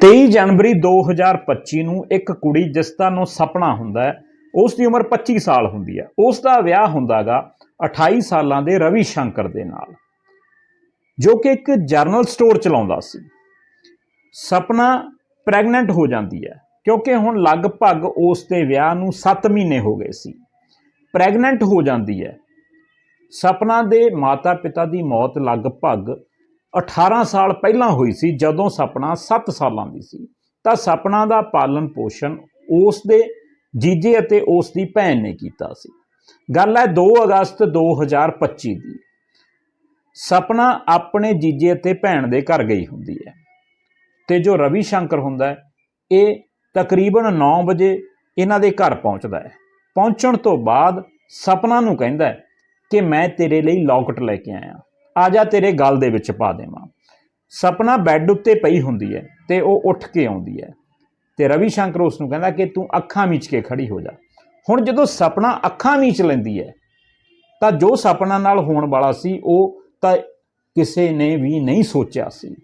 23 ਜਨਵਰੀ 2025 ਨੂੰ ਇੱਕ ਕੁੜੀ ਜਿਸ ਦਾ ਨੂੰ ਸਪਨਾ ਹੁੰਦਾ ਹੈ, ਉਸ ਦੀ ਉਮਰ 25 ਸਾਲ ਹੁੰਦੀ ਹੈ। ਉਸ ਦਾ ਵਿਆਹ ਹੁੰਦਾਗਾ 28 ਸਾਲਾਂ ਦੇ ਰਵੀ ਸ਼ੰਕਰ ਦੇ ਨਾਲ, ਜੋ ਕਿ ਇੱਕ ਜਰਨਲ ਸਟੋਰ ਚਲਾਉਂਦਾ ਸੀ। ਸਪਨਾ ਪ੍ਰੈਗਨੈਂਟ ਹੋ ਜਾਂਦੀ ਹੈ, ਕਿਉਂਕਿ ਹੁਣ ਲਗਭਗ ਉਸ ਦੇ ਵਿਆਹ ਨੂੰ 7 ਮਹੀਨੇ ਹੋ ਗਏ ਸੀ। ਪ੍ਰੈਗਨੈਂਟ ਹੋ ਜਾਂਦੀ ਹੈ। ਸਪਨਾ ਦੇ ਮਾਤਾ-ਪਿਤਾ ਦੀ ਮੌਤ ਲਗਭਗ 18 ਸਾਲ ਪਹਿਲਾਂ ਹੋਈ ਸੀ, ਜਦੋਂ ਸਪਨਾ 7 ਸਾਲਾਂ ਦੀ ਸੀ। ਤਾਂ ਸਪਨਾ ਦਾ ਪਾਲਣ ਪੋਸ਼ਣ ਉਸ ਦੇ ਜੀਜੇ ਅਤੇ ਉਸ ਦੀ ਭੈਣ ਨੇ ਕੀਤਾ ਸੀ। ਗੱਲ ਹੈ 2 ਅਗਸਤ 2025 ਦੀ। ਸਪਨਾ ਆਪਣੇ ਜੀਜੇ ਅਤੇ ਭੈਣ ਦੇ ਘਰ ਗਈ ਹੁੰਦੀ ਹੈ ਤੇ ਜੋ ਰਵੀ ਸ਼ੰਕਰ ਹੁੰਦਾ ਹੈ, ਇਹ ਤਕਰੀਬਨ 9 ਵਜੇ ਇਹਨਾਂ ਦੇ ਘਰ ਪਹੁੰਚਦਾ ਹੈ। ਪਹੁੰਚਣ ਤੋਂ ਬਾਅਦ ਸਪਨਾ ਨੂੰ ਕਹਿੰਦਾ ਕਿ ਮੈਂ ਤੇਰੇ ਲਈ ਲੌਕਟ ਲੈ ਕੇ ਆਇਆ। ਆ ਜਾ ਤੇਰੇ ਗਲ ਦੇ ਵਿੱਚ ਪਾ ਦੇਵਾਂ। ਸਪਨਾ ਬੈੱਡ ਉੱਤੇ ਪਈ ਹੁੰਦੀ ਹੈ ਤੇ ਉਹ ਉੱਠ ਕੇ ਆਉਂਦੀ ਹੈ। ਤੇ ਰਵੀ ਸ਼ੰਕਰ ਉਸ ਨੂੰ ਕਹਿੰਦਾ ਕਿ ਤੂੰ ਅੱਖਾਂ ਮੀਚ ਕੇ ਖੜੀ ਹੋ ਜਾ। ਹੁਣ ਜਦੋਂ ਸਪਨਾ ਅੱਖਾਂ ਮੀਚ ਲੈਂਦੀ ਹੈ, ਤਾਂ ਜੋ ਸਪਨਾ ਨਾਲ ਹੋਣ ਵਾਲਾ ਸੀ, ਉਹ ਤਾਂ ਕਿਸੇ ਨੇ ਵੀ ਨਹੀਂ ਸੋਚਿਆ ਸੀ।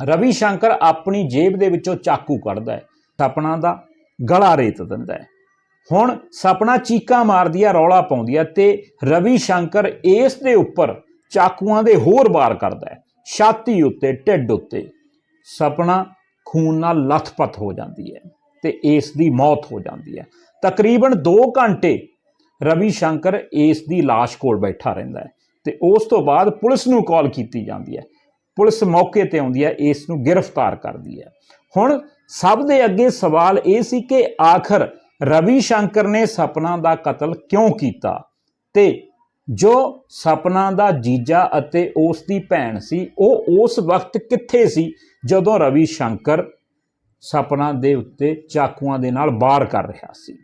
ਰਵੀ ਸ਼ੰਕਰ ਆਪਣੀ ਜੇਬ ਦੇ ਵਿੱਚੋਂ ਚਾਕੂ ਕੱਢਦਾ ਹੈ, ਸਪਨਾ ਦਾ ਗਲਾ ਰੇਤ ਦਿੰਦਾ ਹੈ। ਹੁਣ ਸਪਨਾ ਚੀਕਾਂ ਮਾਰਦੀ ਆ ਰੌਲਾ ਪਾਉਂਦੀ ਆ ਤੇ ਰਵੀ ਸ਼ੰਕਰ ਇਸ ਦੇ ਉੱਪਰ ਚਾਕੂਆਂ ਦੇ ਹੋਰ ਵਾਰ ਕਰਦਾ ਹੈ। ਛਾਤੀ ਉੱਤੇ, ਢਿੱਡ ਉੱਤੇ ਸਪਨਾ ਖੂਨ ਨਾਲ ਲੱਥਪੱਥ ਹੋ ਜਾਂਦੀ ਹੈ ਤੇ ਇਸ ਦੀ ਮੌਤ ਹੋ ਜਾਂਦੀ ਹੈ। ਤਕਰੀਬਨ 2 ਘੰਟੇ ਰਵੀ ਸ਼ੰਕਰ ਇਸ ਦੀ লাশ ਕੋਲ ਬੈਠਾ ਰਹਿੰਦਾ ਹੈ ਤੇ ਉਸ ਤੋਂ ਬਾਅਦ ਪੁਲਿਸ ਨੂੰ ਕਾਲ ਕੀਤੀ ਜਾਂਦੀ ਹੈ। ਪੁਲਿਸ ਮੌਕੇ ਤੇ ਆਉਂਦੀ ਹੈ, ਇਸ ਨੂੰ ਗ੍ਰਿਫਤਾਰ ਕਰਦੀ ਹੈ। ਹੁਣ ਸਭ ਦੇ ਅੱਗੇ ਸਵਾਲ ਇਹ ਸੀ ਕਿ ਆਖਰ ਰਵੀ ਸ਼ੰਕਰ ਨੇ ਸਪਨਾ ਦਾ ਕਤਲ ਕਿਉਂ ਕੀਤਾ ਤੇ ਜੋ ਸਪਨਾ ਦਾ ਜੀਜਾ ਅਤੇ ਉਸ ਦੀ ਭੈਣ ਸੀ, ਉਹ ਉਸ ਵਕਤ ਕਿੱਥੇ ਸੀ ਜਦੋਂ ਰਵੀ ਸ਼ੰਕਰ ਸਪਨਾ ਦੇ ਉੱਤੇ ਚਾਕੂਆਂ ਦੇ ਨਾਲ ਵਾਰ ਕਰ ਰਿਹਾ ਸੀ?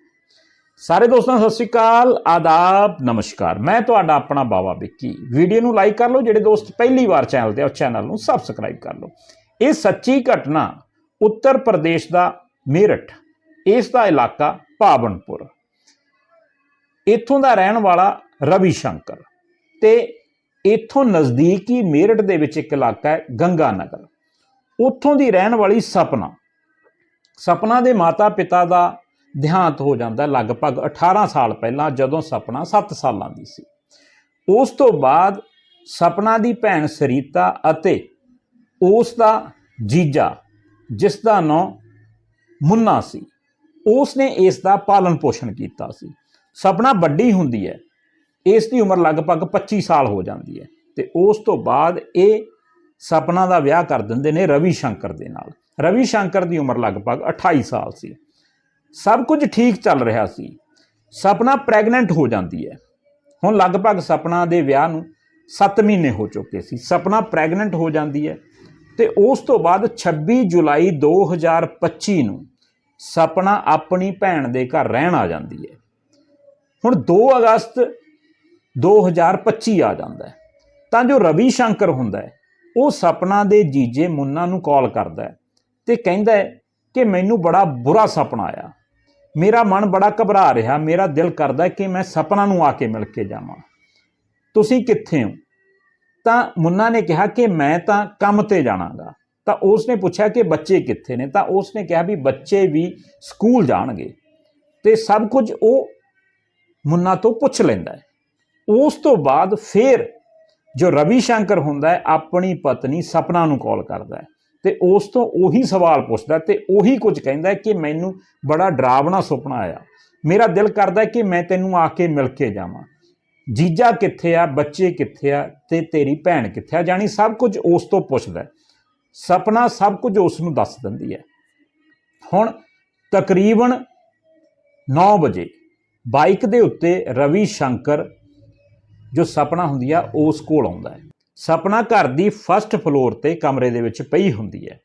ਸਾਰੇ ਦੋਸਤਾਂ, ਸਤਿ ਸ਼੍ਰੀ ਅਕਾਲ, ਆਦਾਬ, ਨਮਸਕਾਰ। ਮੈਂ ਤੁਹਾਡਾ ਆਪਣਾ ਬਾਵਾ ਵਿੱਕੀ। ਵੀਡੀਓ ਨੂੰ ਲਾਈਕ ਕਰ ਲਓ, ਜਿਹੜੇ ਦੋਸਤ ਪਹਿਲੀ ਵਾਰ ਚੈਨਲ ਤੇ ਆ ਚੈਨਲ ਨੂੰ ਸਬਸਕ੍ਰਾਈਬ ਕਰ ਲਓ। ਇਹ ਸੱਚੀ ਘਟਨਾ ਉੱਤਰ ਪ੍ਰਦੇਸ਼ ਦਾ ਮੇਰਠ, ਇਸ ਦਾ ਇਲਾਕਾ ਪਾਵਨਪੁਰ। ਇੱਥੋਂ ਦਾ ਰਹਿਣ ਵਾਲਾ ਰਵੀ ਸ਼ੰਕਰ ਤੇ ਇੱਥੋਂ ਨਜ਼ਦੀਕੀ ਮੇਰਠ ਦੇ ਵਿੱਚ ਇੱਕ ਇਲਾਕਾ ਹੈ, ਗੰਗਾ ਨਗਰ। ਉੱਥੋਂ ਦੀ ਰਹਿਣ ਵਾਲੀ ਸਪਨਾ। ਸਪਨਾ ਦੇ ਮਾਤਾ-ਪਿਤਾ ਦਾ ਦੇਹਾਂਤ ਹੋ ਜਾਂਦਾ ਲਗਭਗ 18 ਸਾਲ ਪਹਿਲਾਂ, ਜਦੋਂ ਸਪਨਾ 7 ਸਾਲਾਂ ਦੀ ਸੀ। ਉਸ ਤੋਂ ਬਾਅਦ ਸਪਨਾ ਦੀ ਭੈਣ ਸਰੀਤਾ ਅਤੇ ਉਸ ਦਾ ਜੀਜਾ, ਜਿਸ ਦਾ ਨਾਂ ਮੁੰਨਾ ਸੀ, ਉਸ ਨੇ ਇਸ ਦਾ ਪਾਲਣ ਪੋਸ਼ਣ ਕੀਤਾ ਸੀ। ਸਪਨਾ ਵੱਡੀ ਹੁੰਦੀ ਹੈ। ਇਸ ਦੀ ਉਮਰ ਲਗਭਗ 25 ਸਾਲ ਹੋ ਜਾਂਦੀ ਹੈ ਤੇ ਉਸ ਤੋਂ ਬਾਅਦ ਇਹ ਸਪਨਾ ਦਾ ਵਿਆਹ ਕਰ ਦਿੰਦੇ ਨੇ ਰਵੀ ਸ਼ੰਕਰ ਦੇ ਨਾਲ। ਰਵੀ ਸ਼ੰਕਰ ਦੀ ਉਮਰ ਲਗਭਗ 28 ਸਾਲ ਸੀ। ਸਭ ਕੁਝ ਠੀਕ ਚੱਲ ਰਿਹਾ ਸੀ। ਸਪਨਾ ਪ੍ਰੈਗਨੈਂਟ ਹੋ ਜਾਂਦੀ ਹੈ। ਹੁਣ ਲਗਭਗ ਸਪਨਾ ਦੇ ਵਿਆਹ ਨੂੰ 7 ਮਹੀਨੇ ਹੋ ਚੁੱਕੇ ਸੀ। ਸਪਨਾ ਪ੍ਰੈਗਨੈਂਟ ਹੋ ਜਾਂਦੀ ਹੈ ਤੇ ਉਸ ਤੋਂ ਬਾਅਦ 26 ਜੁਲਾਈ 2025 ਨੂੰ ਸਪਨਾ ਆਪਣੀ ਭੈਣ ਦੇ ਘਰ ਰਹਿਣ ਆ ਜਾਂਦੀ ਹੈ। ਹੁਣ 2 ਅਗਸਤ 2025 ਆ ਜਾਂਦਾ ਹੈ। ਤਾਂ ਜੋ ਰਵੀ ਸ਼ੰਕਰ ਹੁੰਦਾ ਹੈ, ਉਹ ਸਪਨਾ ਦੇ ਜੀਜੇ ਮੁੰਨਾ ਨੂੰ ਕਾਲ ਕਰਦਾ ਹੈ ਤੇ ਕਹਿੰਦਾ ਹੈ ਕਿ ਮੈਨੂੰ ਬੜਾ ਬੁਰਾ ਸੁਪਨਾ ਆਇਆ। ਮੇਰਾ ਮਨ ਬੜਾ ਘਬਰਾ ਰਿਹਾ, ਮੇਰਾ ਦਿਲ ਕਰਦਾ ਕਿ ਮੈਂ ਸਪਨਾ ਨੂੰ ਆ ਕੇ ਮਿਲ ਕੇ ਜਾਵਾਂ। ਤੁਸੀਂ ਕਿੱਥੇ ਹੋ? ਤਾਂ ਮੁੰਨਾ ਨੇ ਕਿਹਾ ਕਿ ਮੈਂ ਤਾਂ ਕੰਮ ਤੇ ਜਾਣਾਗਾ। ਤਾਂ ਉਸ ਨੇ ਪੁੱਛਿਆ ਕਿ ਬੱਚੇ ਕਿੱਥੇ ਨੇ? ਤਾਂ ਉਸ ਨੇ ਕਿਹਾ ਵੀ ਬੱਚੇ ਵੀ ਸਕੂਲ ਜਾਣਗੇ। ਤੇ ਸਭ ਕੁਝ ਉਹ ਮੁੰਨਾ ਤੋਂ ਪੁੱਛ ਲੈਂਦਾ ਹੈ। ਉਸ ਤੋਂ ਬਾਅਦ ਫਿਰ ਜੋ ਰਵੀ ਸ਼ੰਕਰ ਹੁੰਦਾ ਹੈ, ਆਪਣੀ ਪਤਨੀ ਸਪਨਾ ਨੂੰ ਕਾਲ ਕਰਦਾ ਹੈ ਤੇ ਉਸ ਤੋਂ ਉਹੀ ਸਵਾਲ ਪੁੱਛਦਾ ਤੇ ਉਹੀ ਕੁਝ ਕਹਿੰਦਾ ਕਿ ਮੈਨੂੰ ਬੜਾ ਡਰਾਵਣਾ ਸੁਪਨਾ ਆਇਆ। ਮੇਰਾ ਦਿਲ ਕਰਦਾ ਕਿ ਮੈਂ ਤੈਨੂੰ ਆ ਕੇ ਮਿਲ ਕੇ ਜਾਵਾਂ। ਜੀਜਾ ਕਿੱਥੇ ਆ, ਬੱਚੇ ਕਿੱਥੇ ਆ ਤੇ ਤੇਰੀ ਭੈਣ ਕਿੱਥੇ ਆ? ਜਾਨੀ ਸਭ ਕੁਝ ਉਸ ਤੋਂ ਪੁੱਛਦਾ ਸਪਨਾ ਸਭ ਕੁਝ ਉਸ ਨੂੰ ਦੱਸ ਦਿੰਦੀ ਹੈ। ਹੁਣ ਤਕਰੀਬਨ 9 ਵਜੇ ਬਾਈਕ ਦੇ ਉੱਤੇ ਰਵੀ ਸ਼ੰਕਰ, ਜੋ ਸਪਨਾ ਹੁੰਦੀ ਆ, ਉਸ ਕੋਲ ਆਉਂਦਾ ਹੈ। ਸਪਨਾ ਘਰ ਦੀ ਫਸਟ ਫਲੋਰ ਤੇ ਕਮਰੇ ਦੇ ਵਿੱਚ ਪਈ ਹੁੰਦੀ ਹੈ।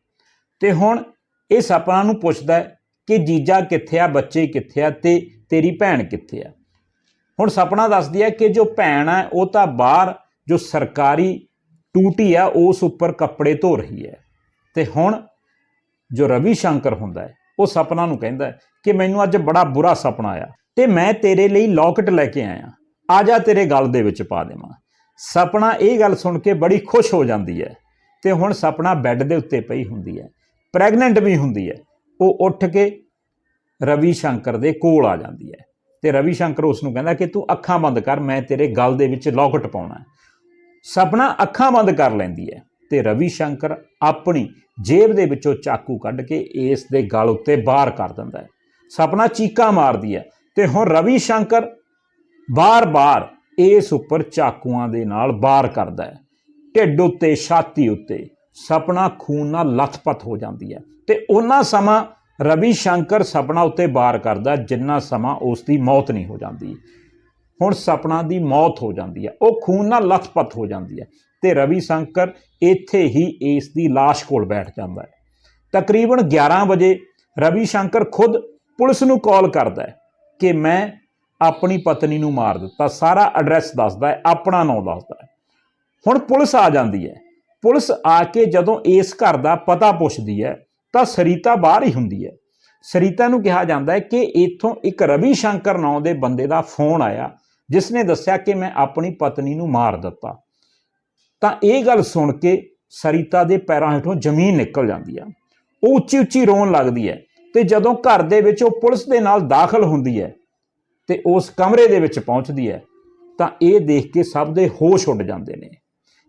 ਤੇ ਹੁਣ ਇਹ ਸਪਨਾ ਨੂੰ ਪੁੱਛਦਾ ਕਿ ਜੀਜਾ ਕਿੱਥੇ ਆ, ਬੱਚੇ ਕਿੱਥੇ ਆ ਤੇ ਤੇਰੀ ਭੈਣ ਕਿੱਥੇ ਆ? ਹੁਣ ਸਪਨਾ ਦੱਸਦੀ ਹੈ ਕਿ ਜੋ ਭੈਣ ਹੈ ਉਹ ਤਾਂ ਬਾਹਰ, ਜੋ ਸਰਕਾਰੀ ਟੂਟੀ ਆ, ਉਸ ਉੱਪਰ ਕੱਪੜੇ ਧੋ ਰਹੀ ਹੈ। ਤੇ ਹੁਣ ਜੋ ਰਵੀ ਸ਼ੰਕਰ ਹੁੰਦਾ ਹੈ, ਉਹ ਸਪਨਾ ਨੂੰ ਕਹਿੰਦਾ ਕਿ ਮੈਨੂੰ ਅੱਜ ਬੜਾ ਬੁਰਾ ਸੁਪਨਾ ਆਇਆ। ਤੇ ਮੈਂ ਤੇਰੇ ਲਈ ਲੌਕਟ ਲੈ ਕੇ ਆਇਆ। ਆ ਜਾ ਤੇਰੇ ਗਲ ਦੇ ਵਿੱਚ ਪਾ ਦੇਵਾਂ। ਸਪਨਾ ਇਹ ਗੱਲ ਸੁਣ ਕੇ ਬੜੀ ਖੁਸ਼ ਹੋ ਜਾਂਦੀ ਹੈ ਤੇ ਹੁਣ ਸਪਨਾ ਬੈੱਡ ਦੇ ਉੱਤੇ ਪਈ ਹੁੰਦੀ ਹੈ। ਪ੍ਰੈਗਨੈਂਟ ਵੀ ਹੁੰਦੀ ਹੈ। ਉਹ ਉੱਠ ਕੇ ਰਵੀ ਸ਼ੰਕਰ ਦੇ ਕੋਲ ਆ ਜਾਂਦੀ ਹੈ। ਤੇ ਰਵੀ ਸ਼ੰਕਰ ਉਸ ਨੂੰ ਕਹਿੰਦਾ ਕਿ ਤੂੰ ਅੱਖਾਂ ਬੰਦ ਕਰ, ਮੈਂ ਤੇਰੇ ਗਲ ਦੇ ਵਿੱਚ ਲੌਕਟ ਪਾਉਣਾ ਸਪਨਾ ਅੱਖਾਂ ਬੰਦ ਕਰ ਲੈਂਦੀ ਹੈ ਤੇ ਰਵੀ ਸ਼ੰਕਰ ਆਪਣੀ ਜੇਬ ਦੇ ਵਿੱਚੋਂ ਚਾਕੂ ਕੱਢ ਕੇ ਇਸ ਦੇ ਗਲ ਉੱਤੇ ਬਾਹਰ ਕਰ ਦਿੰਦਾ ਹੈ। ਸਪਨਾ ਚੀਕਾਂ ਮਾਰਦੀ ਹੈ। ਤੇ ਹੁਣ ਰਵੀ ਸ਼ੰਕਰ ਬਾਰ-ਬਾਰ ਇਸ ਉੱਪਰ ਚਾਕੂਆਂ ਦੇ ਨਾਲ ਬਾਰ ਕਰਦਾ ਹੈ। ਢਿੱਡ ਉੱਤੇ, ਛਾਤੀ ਉੱਤੇ ਸਪਨਾ, ਖੂਨ ਨਾਲ ਲੱਥਪੱਥ ਹੋ ਜਾਂਦੀ ਹੈ। ਤੇ ਉਹਨਾਂ ਸਮਾਂ ਰਵੀ ਸ਼ੰਕਰ ਸਪਨਾ ਉੱਤੇ ਬਾਰ ਕਰਦਾ ਜਿੰਨਾ ਸਮਾਂ ਉਸ ਦੀ ਮੌਤ ਨਹੀਂ ਹੋ ਜਾਂਦੀ। ਹੁਣ ਸਪਨਾ ਦੀ ਮੌਤ ਹੋ ਜਾਂਦੀ ਹੈ। ਉਹ ਖੂਨ ਨਾਲ ਲੱਥਪੱਥ ਹੋ ਜਾਂਦੀ ਹੈ। ਤੇ ਰਵੀ ਸ਼ੰਕਰ ਇੱਥੇ ਹੀ ਇਸ ਦੀ লাশ ਕੋਲ ਬੈਠ ਜਾਂਦਾ ਹੈ। ਤਕਰੀਬਨ 11 ਵਜੇ ਰਵੀ ਸ਼ੰਕਰ ਖੁਦ ਪੁਲਿਸ ਨੂੰ ਕਾਲ ਕਰਦਾ ਹੈ। ਕਿ ਮੈਂ ਆਪਣੀ ਪਤਨੀ ਨੂੰ ਮਾਰ ਦਿੱਤਾ। ਸਾਰਾ ਐਡਰੈਸ ਦੱਸਦਾ ਹੈ, ਆਪਣਾ ਨਾਮ ਦੱਸਦਾ ਹੈ। ਹੁਣ ਪੁਲਿਸ ਆ ਜਾਂਦੀ ਹੈ। ਪੁਲਿਸ ਆ ਕੇ ਜਦੋਂ ਇਸ ਘਰ ਦਾ ਪਤਾ ਪੁੱਛਦੀ ਹੈ, ਤਾਂ ਸਰੀਤਾ ਬਾਹਰ ਹੀ ਹੁੰਦੀ ਹੈ। ਸਰੀਤਾ ਨੂੰ ਕਿਹਾ ਜਾਂਦਾ ਹੈ ਕਿ ਇੱਥੋਂ ਇੱਕ ਰਵੀ ਸ਼ੰਕਰ ਨਾਂ ਦੇ ਬੰਦੇ ਦਾ ਫੋਨ ਆਇਆ ਜਿਸ ਨੇ ਦੱਸਿਆ ਕਿ ਮੈਂ ਆਪਣੀ ਪਤਨੀ ਨੂੰ ਮਾਰ ਦਿੱਤਾ। ਤਾਂ ਇਹ ਗੱਲ ਸੁਣ ਕੇ ਸਰੀਤਾ ਦੇ ਪੈਰਾਂ ਹੇਠੋਂ ਜ਼ਮੀਨ ਨਿਕਲ ਜਾਂਦੀ ਹੈ ਉਹ ਉੱਚੀ ਉੱਚੀ ਰੋਣ ਲੱਗਦੀ ਹੈ। ਤੇ ਜਦੋਂ ਘਰ ਦੇ ਵਿੱਚ ਉਹ ਪੁਲਿਸ ਦੇ ਨਾਲ ਦਾਖਲ ਹੁੰਦੀ ਹੈ ਤੇ ਉਸ ਕਮਰੇ ਦੇ ਵਿੱਚ ਪਹੁੰਚਦੀ ਹੈ, ਤਾਂ ਇਹ ਦੇਖ ਕੇ ਸਭ ਦੇ ਹੋਸ਼ ਉੱਡ ਜਾਂਦੇ ਨੇ।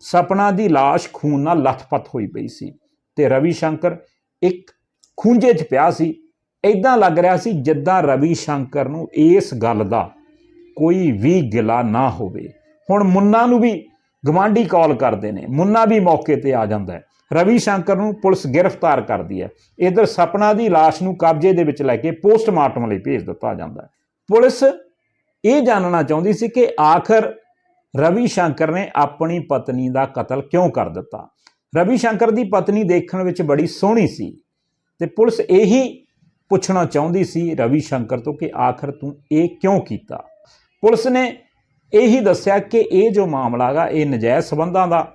ਸਪਨਾ ਦੀ লাশ ਖੂਨ ਨਾਲ ਲੱਥਪੱਥ ਹੋਈ ਪਈ ਸੀ ਤੇ ਰਵੀ ਸ਼ੰਕਰ ਇੱਕ ਖੂੰਜੇ 'ਚ ਪਿਆ ਸੀ। ਐਦਾਂ ਲੱਗ ਰਿਹਾ ਸੀ ਜਿੱਦਾਂ ਰਵੀ ਸ਼ੰਕਰ ਨੂੰ ਇਸ ਗੱਲ ਦਾ ਕੋਈ ਵੀ ਗਿਲਾ ਨਾ ਹੋਵੇ। ਹੁਣ ਮੁੰਨਾ ਨੂੰ ਵੀ ਗਵਾਂਢੀ ਕਾਲ ਕਰਦੇ ਨੇ। ਮੁੰਨਾ ਵੀ ਮੌਕੇ ਤੇ ਆ ਜਾਂਦਾ ਹੈ। ਰਵੀ ਸ਼ੰਕਰ ਨੂੰ ਪੁਲਿਸ ਗ੍ਰਿਫਤਾਰ ਕਰਦੀ ਹੈ। ਇਧਰ ਸਪਨਾ ਦੀ লাশ ਨੂੰ ਕਬਜ਼ੇ ਦੇ ਵਿੱਚ ਲੈ ਕੇ ਪੋਸਟਮਾਰਟਮ ਲਈ ਭੇਜ ਦਿੱਤਾ ਜਾਂਦਾ ਹੈ। ਪੁਲਿਸ ਇਹ ਜਾਣਨਾ ਚਾਹੁੰਦੀ ਸੀ ਕਿ ਆਖਰ ਰਵੀ ਸ਼ੰਕਰ ਨੇ ਆਪਣੀ ਪਤਨੀ ਦਾ ਕਤਲ ਕਿਉਂ ਕਰ ਦਿੱਤਾ? ਰਵੀ ਸ਼ੰਕਰ ਦੀ ਪਤਨੀ ਦੇਖਣ ਵਿੱਚ ਬੜੀ ਸੋਹਣੀ ਸੀ ਤੇ ਪੁਲਿਸ ਇਹੀ ਪੁੱਛਣਾ ਚਾਹੁੰਦੀ ਸੀ ਰਵੀ ਸ਼ੰਕਰ ਤੋਂ ਕਿ ਆਖਰ ਤੂੰ ਇਹ ਕਿਉਂ ਕੀਤਾ? ਪੁਲਿਸ ਨੇ ਇਹੀ ਦੱਸਿਆ ਕਿ ਇਹ ਜੋ ਮਾਮਲਾ ਹੈਗਾ, ਇਹ ਨਜਾਇਜ਼ ਸਬੰਧਾਂ ਦਾ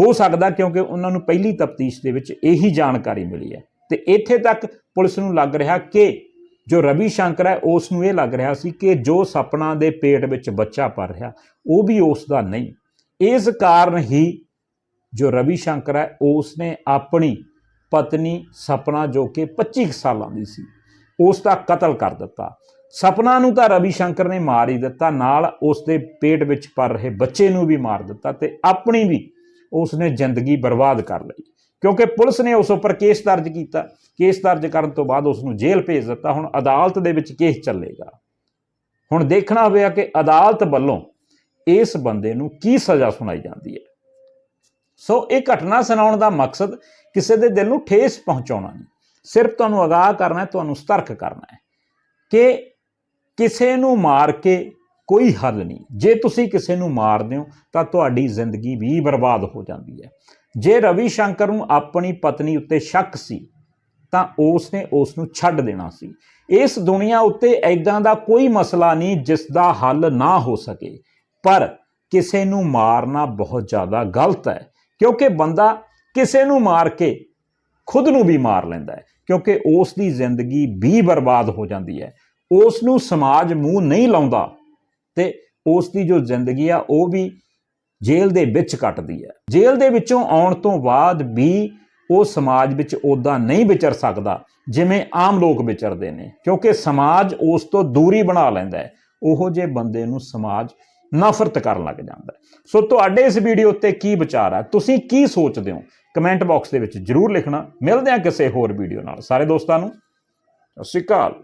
ਹੋ ਸਕਦਾ ਕਿਉਂਕਿ ਉਹਨਾਂ ਨੂੰ ਪਹਿਲੀ ਤਫਤੀਸ਼ ਦੇ ਵਿੱਚ ਇਹੀ ਜਾਣਕਾਰੀ ਮਿਲੀ ਹੈ। ਤੇ ਇੱਥੇ ਤੱਕ ਪੁਲਿਸ ਨੂੰ ਲੱਗ ਰਿਹਾ ਕਿ ਜੋ ਰਵੀ ਸ਼ੰਕਰ ਹੈ, ਉਸ ਨੂੰ ਇਹ ਲੱਗ ਰਿਹਾ ਸੀ ਕਿ ਜੋ ਸਪਨਾ ਦੇ ਪੇਟ ਵਿੱਚ ਬੱਚਾ ਪਰ ਰਿਹਾ, ਉਹ ਵੀ ਉਸ ਦਾ ਨਹੀਂ। ਇਸ ਕਾਰਨ ਹੀ ਜੋ ਰਵੀ ਸ਼ੰਕਰ ਹੈ, ਉਸ ਨੇ ਆਪਣੀ ਪਤਨੀ ਸਪਨਾ ਜੋ ਕਿ 25 ਸਾਲਾਂ ਦੀ ਸੀ, ਉਸ ਦਾ ਕਤਲ ਕਰ ਦਿੱਤਾ। ਸਪਨਾ ਨੂੰ ਤਾਂ ਰਵੀ ਸ਼ੰਕਰ ਨੇ ਮਾਰ ਹੀ ਦਿੱਤਾ, ਨਾਲ ਉਸ ਦੇ ਪੇਟ ਵਿੱਚ ਪਰ ਰਹੇ ਬੱਚੇ ਨੂੰ ਵੀ ਮਾਰ ਦਿੱਤਾ ਤੇ ਆਪਣੀ ਵੀ ਉਸ ਨੇ ਜ਼ਿੰਦਗੀ ਬਰਬਾਦ ਕਰ ਲਈ। ਕਿਉਂਕਿ ਪੁਲਿਸ ਨੇ ਉਸ ਉੱਪਰ ਕੇਸ ਦਰਜ ਕੀਤਾ। ਕੇਸ ਦਰਜ ਕਰਨ ਤੋਂ ਬਾਅਦ ਉਸ ਨੂੰ ਜੇਲ੍ਹ ਭੇਜ ਦਿੱਤਾ। ਹੁਣ ਅਦਾਲਤ ਦੇ ਵਿੱਚ ਕੇਸ ਚੱਲੇਗਾ। ਹੁਣ ਦੇਖਣਾ ਹੋਵੇਗਾ ਕਿ ਅਦਾਲਤ ਵੱਲੋਂ ਇਸ ਬੰਦੇ ਨੂੰ ਕੀ ਸਜ਼ਾ ਸੁਣਾਈ ਜਾਂਦੀ ਹੈ। ਸੋ ਇਹ ਘਟਨਾ ਸੁਣਾਉਣ ਦਾ ਮਕਸਦ ਕਿਸੇ ਦੇ ਦਿਲ ਨੂੰ ਠੇਸ ਪਹੁੰਚਾਉਣਾ ਨਹੀਂ। ਸਿਰਫ ਤੁਹਾਨੂੰ ਅਗਾਹ ਕਰਨਾ ਹੈ, ਤੁਹਾਨੂੰ ਸਤਰਕ ਕਰਨਾ ਹੈ ਕਿ ਕਿਸੇ ਨੂੰ ਮਾਰ ਕੇ ਕੋਈ ਹੱਲ ਨਹੀਂ। ਜੇ ਤੁਸੀਂ ਕਿਸੇ ਨੂੰ ਮਾਰਦੇ ਹੋ, ਤਾਂ ਤੁਹਾਡੀ ਜ਼ਿੰਦਗੀ ਵੀ ਬਰਬਾਦ ਹੋ ਜਾਂਦੀ ਹੈ। ਜੇ ਰਵੀ ਸ਼ੰਕਰ ਨੂੰ ਆਪਣੀ ਪਤਨੀ ਉੱਤੇ ਸ਼ੱਕ ਸੀ, ਤਾਂ ਉਸ ਨੇ ਉਸ ਨੂੰ ਛੱਡ ਦੇਣਾ ਸੀ। ਇਸ ਦੁਨੀਆ ਉੱਤੇ ਐਦਾਂ ਦਾ ਕੋਈ ਮਸਲਾ ਨਹੀਂ ਜਿਸ ਦਾ ਹੱਲ ਨਾ ਹੋ ਸਕੇ। ਪਰ ਕਿਸੇ ਨੂੰ ਮਾਰਨਾ ਬਹੁਤ ਜ਼ਿਆਦਾ ਗਲਤ ਹੈ, ਕਿਉਂਕਿ ਬੰਦਾ ਕਿਸੇ ਨੂੰ ਮਾਰ ਕੇ ਖੁਦ ਨੂੰ ਵੀ ਮਾਰ ਲੈਂਦਾ ਹੈ, ਕਿਉਂਕਿ ਉਸ ਦੀ ਜ਼ਿੰਦਗੀ ਵੀ ਬਰਬਾਦ ਹੋ ਜਾਂਦੀ ਹੈ। ਉਸ ਨੂੰ ਸਮਾਜ ਮੂੰਹ ਨਹੀਂ ਲਾਉਂਦਾ। ਤੇ ਉਸ ਦੀ ਜੋ ਜ਼ਿੰਦਗੀ ਆ, ਉਹ ਵੀ ਜੇਲ੍ਹ ਦੇ ਵਿੱਚ ਕੱਟਦੀ ਹੈ। ਜੇਲ੍ਹ ਦੇ ਵਿੱਚੋਂ ਆਉਣ ਤੋਂ ਬਾਅਦ ਵੀ ਉਹ ਸਮਾਜ ਵਿੱਚ ਉਦਾਂ ਨਹੀਂ ਵਿਚਰ ਸਕਦਾ ਜਿਵੇਂ ਆਮ ਲੋਕ ਵਿਚਰਦੇ ਨੇ, ਕਿਉਂਕਿ ਸਮਾਜ ਉਸ ਤੋਂ ਦੂਰੀ ਬਣਾ ਲੈਂਦਾ ਹੈ। ਉਹੋ ਜੇ ਬੰਦੇ ਨੂੰ ਸਮਾਜ ਨਫ਼ਰਤ ਕਰਨ ਲੱਗ ਜਾਂਦਾ ਸੋ ਤੁਹਾਡੇ ਇਸ ਵੀਡੀਓ ਉੱਤੇ ਕੀ ਵਿਚਾਰ ਹੈ ਤੁਸੀਂ ਕੀ ਸੋਚਦੇ ਹੋ? ਕਮੈਂਟ ਬਾਕਸ ਦੇ ਵਿੱਚ ਜਰੂਰ ਲਿਖਣਾ। ਮਿਲਦੇ ਹਾਂ ਕਿਸੇ ਹੋਰ ਵੀਡੀਓ ਨਾਲ। ਸਾਰੇ ਦੋਸਤਾਂ ਨੂੰ, ਸਤਿ ਸ਼੍ਰੀ ਅਕਾਲ।